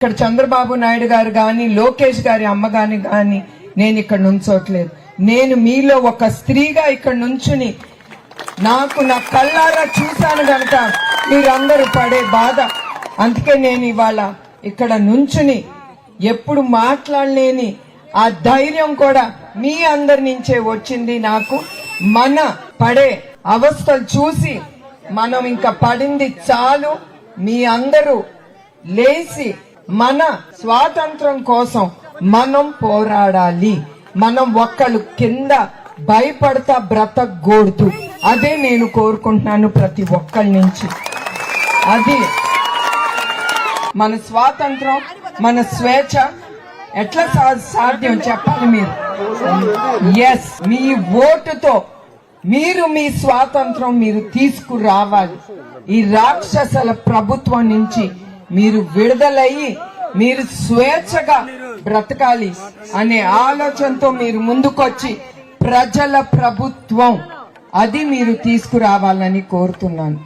ఇక్కడ చంద్రబాబు నాయుడు గారు గాని లోకేష్ గారి అమ్మ గాని నేను ఇక్కడ నుంచోట్లేదు. నేను మీలో ఒక స్త్రీగా ఇక్కడ నుంచుని నాకు నా కళ్ళారా చూశాను గనక మీరందరూ పడే బాధ. అందుకే నేను ఇవాళ ఇక్కడ నుంచుని ఎప్పుడు మాట్లాడలేని ఆ ధైర్యం కూడా మీ అందరి నుంచే వచ్చింది నాకు. మన పడే అవస్థలు చూసి మనం ఇంకా పడింది చాలు. మీ అందరూ లేచి మన స్వాతంత్రం కోసం మనం పోరాడాలి. మనం ఒక్కళ్ళు కింద భయపడతా బ్రతకూడదు. అదే నేను కోరుకుంటున్నాను ప్రతి ఒక్కరి నుంచి. అది మన స్వాతంత్రం మన స్వేచ్ఛ ఎట్లా సా- సాధ్యం చెప్పాలి మీరు? ఎస్ మీ ఓటుతో మీరు మీ స్వాతంత్రం మీరు తీసుకురావాలి. ఈ రాక్షసల ప్రభుత్వం నుంచి మీరు విడుదలయ్యి మీరు స్వేచ్ఛగా బ్రతకాలి అనే ఆలోచనతో మీరు ముందుకొచ్చి ప్రజల ప్రభుత్వం అది మీరు తీసుకురావాలని కోరుతున్నాను.